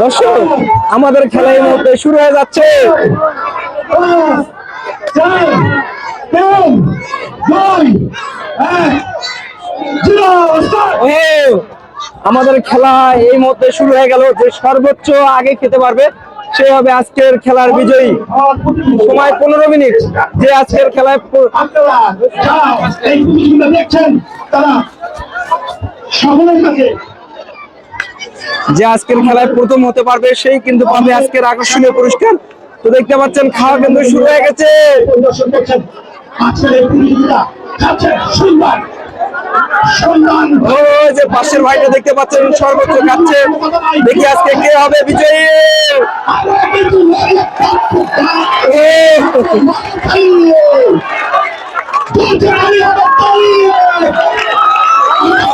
দর্শক, আমাদের খেলা মুহূর্তে শুরু হয়ে যাচ্ছে। আমাদের খেলা এই মুহূর্তে শুরু হয়ে গেল। যে সর্বোচ্চ আগে খেতে পারবে, সে হবে আজকের খেলার বিজয়ী। সময় পনেরো মিনিট। যে আজকের খেলায় দেখছেন, তারা সকলের কাছে যে আজকের খেলায় প্রথম হতে পারবে, সেই কিন্তু পাবে আজকের আকর্ষণীয় পুরস্কার। তো দেখতে পাচ্ছেন, খাওয়া কিন্তু শুরু হয়ে গেছে। পাশের ভাইটা দেখতে পাচ্ছেন, সর্বোচ্চ খাচ্ছে দেখি আজকে কে হবে বিজয়ী।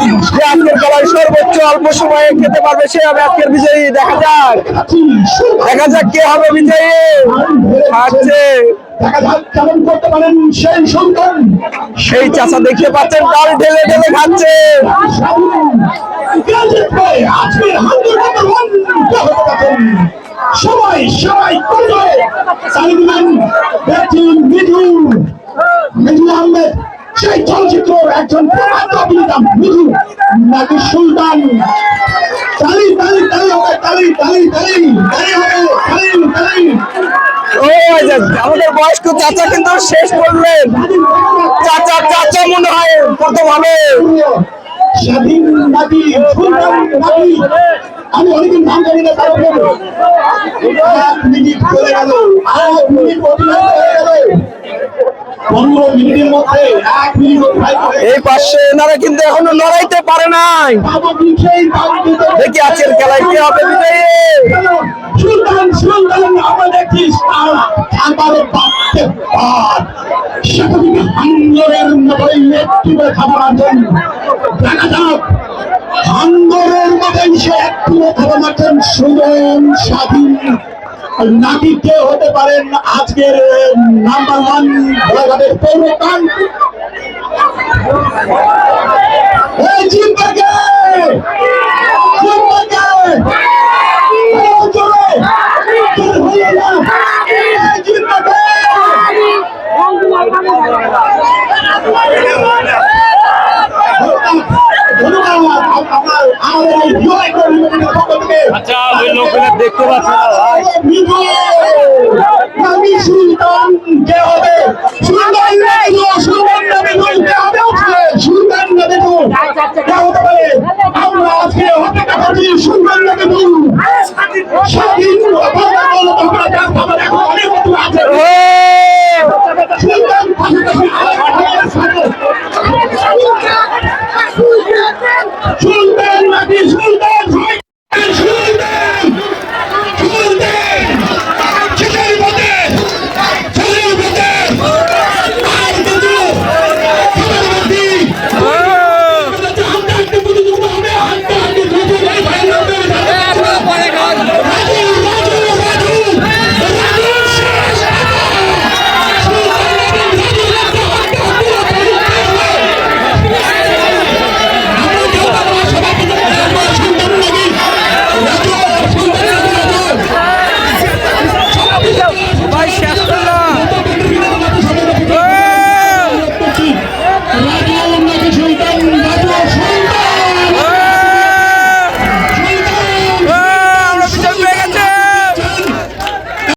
আজকের খেলায় সর্বোচ্চ অল্প সময়ে খেতে পারবে সে হবে আজকের বিজয়ী। দেখা যাক। দেখা যাক কে হবে বিজয়ী। পারেন সেই সেই দেখতে পাচ্ছেন ডাল ঢেলে ঢেলে খাচ্ছে। সবাই সবাই করে মিঠু মিঠু আহমেদ। সেই চলচ্চিত্র একজন নাকি সুলতান? তালি তালি তালি হবে তালি তালি তালি তালি হবে তালি তালি। ও আমাদের বয়স্ক চাচা কিন্তু শেষ করলেন। চাচা চাচা মনে হয় প্রথম হবে স্বাধীন নাকি সুলতান নাকি? আমি অনেকদিন নাম জানি না তারপরে এক মিনিট চলে গেল এক মিনিট হয়ে গেল পনেরো মিনিটের মধ্যে এক মিনিট অতিবাহিত হয়ে এই পাশে এনারা কিন্তু এখনও লড়াইতে পারে নাই। দেখি আজকের খেলায় কে হবে বিজয়ী। সুলতান সুলতান আমরা মতোই খাবার দেখা যাক মতোই সে একটু খাবার আছেন সুজন স্বাধীন নাকি কে হতে পারেন আজকের নাম্বার ওয়ান ঘোড়াঘাটের পৌরকান জিম্বাকে! জিম্বাকে জোরে জোরে হইয়া না এই জিম্বাকে ধন্যবাদ আমার আমাদের এই বিজয় কর্মীদের পক্ষ থেকে আচ্ছা ওই লোকগুলো দেখতে পাচ্ছি না ভাই। আমি সুলতান কে হবে সুলতান সুলতান নাবিদু কে হবে আজকে সুলতান নাবিদু কে হতে পারে আমরা আজকে হতে কাটাচ্ছি সুলতান নাবিদু